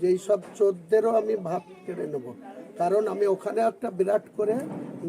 যে এইসব চোদ্দেরও আমি ভাত কেড়ে নেব। কারণ আমি ওখানে একটা বিরাট করে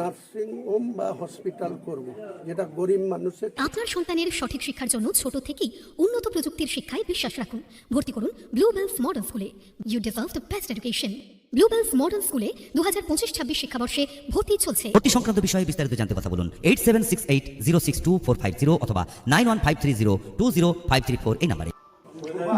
নার্সিং হোম বা হসপিটাল করব যেটা গরিব মানুষের আপনার সন্তানের সঠিক শিক্ষার জন্য ছোট থেকেই উন্নত প্রযুক্তির শিক্ষায় বিশ্বাস রাখুন। ভর্তি করুন ব্লুবেলস মডার্ন স্কুলে you deserve the best education Bluebells modern স্কুলে দু হাজার পঁচিশ ছাব্বিশ শিক্ষাবর্ষে ভর্তি চলছে। ভর্তি সংক্রান্ত বিষয়ে বিস্তারিত জানতে কথা বলুন eight seven six eight zero six two four five zero অথবা nine one five three zero two zero five three four এই নাম্বারে।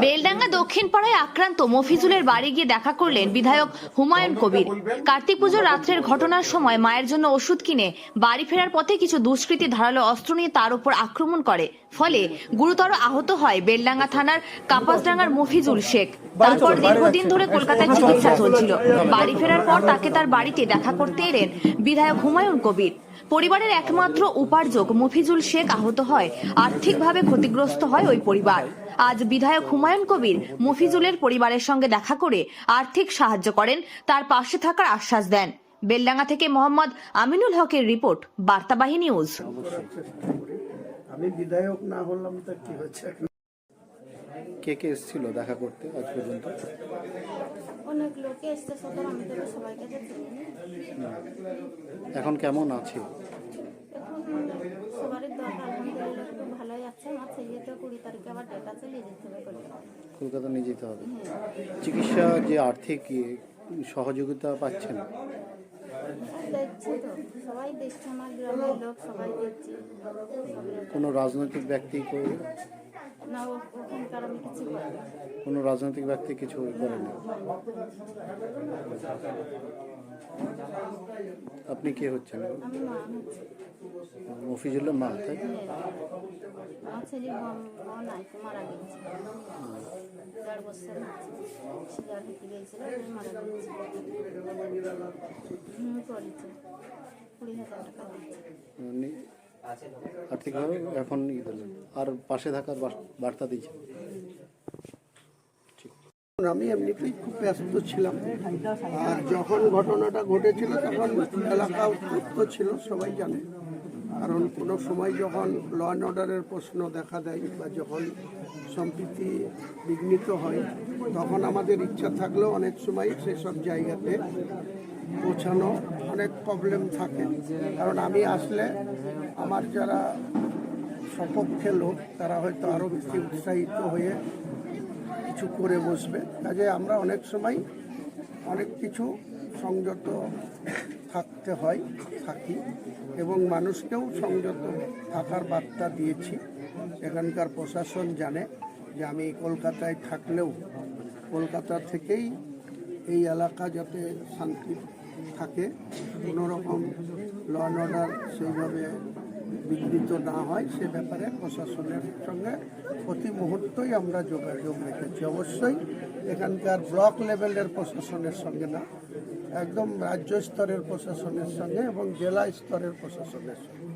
বেলডাঙ্গা দক্ষিণ পাড়ায় আক্রান্ত মফিজুলের বাড়ি গিয়ে দেখা করলেন বিধায়ক হুমায়ুন কবির। কার্তিক পুজোর রাত্রের ঘটনার সময় মায়ের জন্য ওষুধ কিনে বাড়ি ফেরার পথে কিছু দুষ্কৃতী ধারালো অস্ত্র নিয়ে তার উপর আক্রমণ করে। ফলে গুরুতর আহত হয় বেলডাঙ্গা থানার কাপাসডাঙ্গার মফিজুল শেখ। তারপর দীর্ঘদিন ধরে কলকাতায় চিকিৎসা চলছিল। বাড়ি ফেরার পর তাকে তার বাড়িতে দেখা করতে এলেন বিধায়ক হুমায়ুন কবির। পরিবারের একমাত্র উপার্জক মফিজুল শেখ আহত হয়। আর্থিকভাবে ক্ষতিগ্রস্ত হয় ওই পরিবার। আজ বিধায়ক হুমায়ুন কবির মফিজুলের পরিবারের সঙ্গে দেখা করে আর্থিক সাহায্য করেন তার পাশে থাকার আশ্বাস দেন। বেলডাঙ্গা থেকে মোহাম্মদ আমিনুল হকের রিপোর্ট বার্তাবাহী নিউজ। আমি বিধায়ক না হলাম তা কি হয়েছে কে কে এসেছিল দেখা করতে আজ পর্যন্ত? অনেক লোকে এসছে সদর আমি তো সবাইকে দেখি এখন কেমন আছে? এখন সবারই দরকার আলহামদুলিল্লাহ একটু ভালোই আছে। আমার তো কুড়ি তারিখে আবার ডেট আছে নিয়ে যেতে হবে কলকাতা নিয়ে যেতে হবে। চিকিৎসা যে আর্থিক ইয়ে, সহযোগিতা পাচ্ছেন? সবাই সবাই কোনো রাজনৈতিক ব্যক্তি কো- না কিছু না। কোনো রাজনৈতিক ব্যক্তি কিছু করেনি আপনি কে হচ্ছেন? আমি মা হচ্ছে। মফিজুল্লাহ মা তাই? আমার ছেলে নাই মারা গেছে। দেড় বছর হচ্ছে। সিজার হতে গিয়েছিল মারা গেছে। হুম করেছে। কুড়ি হাজার টাকা দিচ্ছে উনি আর্থিকভাবে এখন ই দিলেন। আর পাশে থাকার বার্তা দিচ্ছেন। আমি এমনিতেই খুব ব্যস্ত ছিলাম। আর যখন ঘটনাটা ঘটেছিল, তখন এলাকা উত্তপ্ত ছিল, সবাই জানে। কারণ কোনো সময় যখন ল অ্যান্ড অর্ডারের প্রশ্ন দেখা দেয় বা যখন সম্প্রীতি বিঘ্নিত হয়, তখন আমাদের ইচ্ছা থাকলেও অনেক সময় সেসব জায়গাতে পৌঁছানো অনেক প্রবলেম থাকে। কারণ আমি আসলে আমার যারা সপক্ষে লোক, তারা হয়তো আরও বেশি উৎসাহিত হয়ে কিছু করে বসবে। কাজে আমরা অনেক সময় অনেক কিছু সংযত থাকতে হয়, থাকি এবং মানুষকেও সংযত থাকার বার্তা দিয়েছি। এখানকার প্রশাসন জানে যে আমি কলকাতায় থাকলেও কলকাতা থেকেই এই এলাকা যাতে শান্তি থাকে কোনো রকম ল অ্যান্ড অর্ডার সেইভাবে বিঘ্নিত না হয় সে ব্যাপারে প্রশাসনের সঙ্গে প্রতি মুহূর্তই আমরা যোগাযোগ রেখেছি। অবশ্যই এখানকার ব্লক লেভেলের প্রশাসনের সঙ্গে না একদম রাজ্য স্তরের প্রশাসনের সঙ্গে এবং জেলা স্তরের প্রশাসনের সঙ্গে।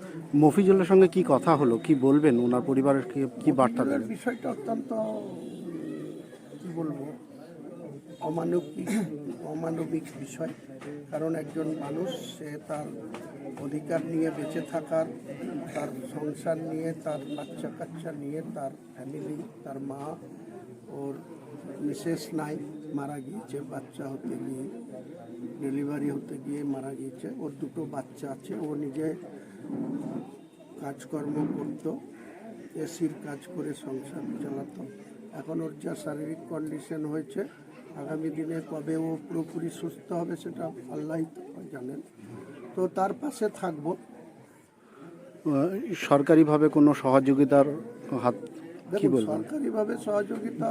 মফিজুলের সঙ্গে কি কথা হলো? কি বলবেন? ওনার পরিবারের কি কি বার্তা দেন? বিষয়টা অত্যন্ত কি বলব অমানবিক অমানবিক বিষয়। কারণ একজন মানুষ, সে তার অধিকার নিয়ে বেঁচে থাকার, তার সংসার নিয়ে, তার বাচ্চা কাচ্চা নিয়ে, তার ফ্যামিলি তার মা, ওর মিসেস নাই, মারা গিয়েছে, বাচ্চা হতে গিয়ে ডেলিভারি হতে গিয়ে মারা গিয়েছে। ওর দুটো বাচ্চা আছে, ও নিজে কাজকর্ম করতো, এসির কাজ করে সংসার চালাতো। এখন ওর যা শারীরিক কন্ডিশন হয়েছে আগামী দিনে কবে ও পুরোপুরি সুস্থ হবে সেটা আল্লাহ তো জানেন। তো তার পাশে থাকব। সরকারিভাবে কোনো সহযোগিতার হাত কি বলবেন? সরকারিভাবে সহযোগিতা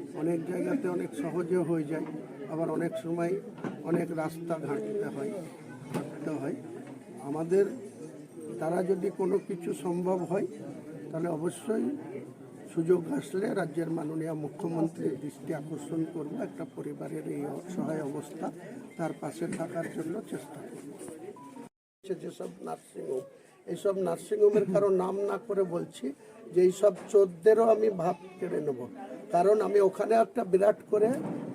অনেক জায়গাতে অনেক সহজে হয়ে যায়, আবার অনেক সময় অনেক রাস্তা ঘাঁটতে হয় হাঁটতে হয়। আমাদের তারা যদি কোনো কিছু সম্ভব হয়, তাহলে অবশ্যই সুযোগ আসলে রাজ্যের মাননীয় মুখ্যমন্ত্রীর দৃষ্টি আকর্ষণ করব, একটা পরিবারের এই অসহায় অবস্থা তার পাশে থাকার জন্য চেষ্টা করব। যেসব নার্সিংহোম, এইসব নার্সিংহোমের কারও নাম না করে বলছি যে সব চোদ্দেরও আমি ভাব কেড়ে নেব। কারণ আমি ওখানে একটা বিরাট করে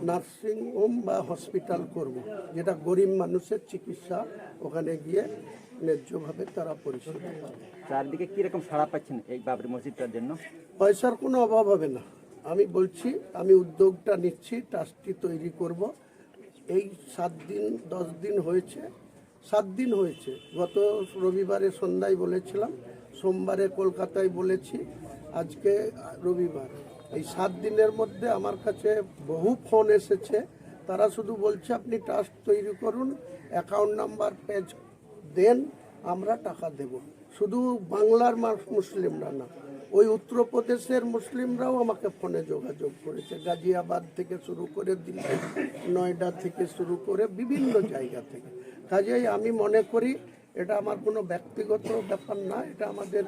নার্সিং হোম বা হসপিটাল করব যেটা গরিব মানুষের চিকিৎসা ওখানে গিয়ে ন্যায্যভাবে তারা পরিষেবা পাবে। চারদিকে কীরকম সাড়া পাচ্ছেন এই বাবরি মসজিদটার জন্য? পয়সার কোনো অভাব হবে না। আমি বলছি আমি উদ্যোগটা নিচ্ছি ট্রাস্টটি তৈরি করব। এই সাত দিন দশ দিন হয়েছে সাত দিন হয়েছে। গত রবিবারে সন্ধ্যায় বলেছিলাম সোমবারে কলকাতায় বলেছি, আজকে রবিবার। এই সাত দিনের মধ্যে আমার কাছে বহু ফোন এসেছে। তারা শুধু বলছে, আপনি ট্রাস্ট তৈরি করুন অ্যাকাউন্ট নাম্বার পেজ দেন, আমরা টাকা দেব। শুধু বাংলার মুসলিমরা না, ওই উত্তরপ্রদেশের মুসলিমরাও আমাকে ফোনে যোগাযোগ করেছে। গাজিয়াবাদ থেকে শুরু করে দিল্লি, নয়ডা থেকে শুরু করে বিভিন্ন জায়গা থেকে। কাজেই আমি মনে করি এটা আমার কোনো ব্যক্তিগত ব্যাপার না, এটা আমাদের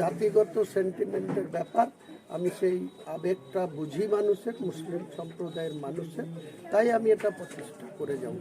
জাতিগত সেন্টিমেন্টের ব্যাপার। আমি সেই আবেগটা বুঝি মানুষের, মুসলিম সম্প্রদায়ের মানুষের, তাই আমি এটা প্রচেষ্টা করে যাব।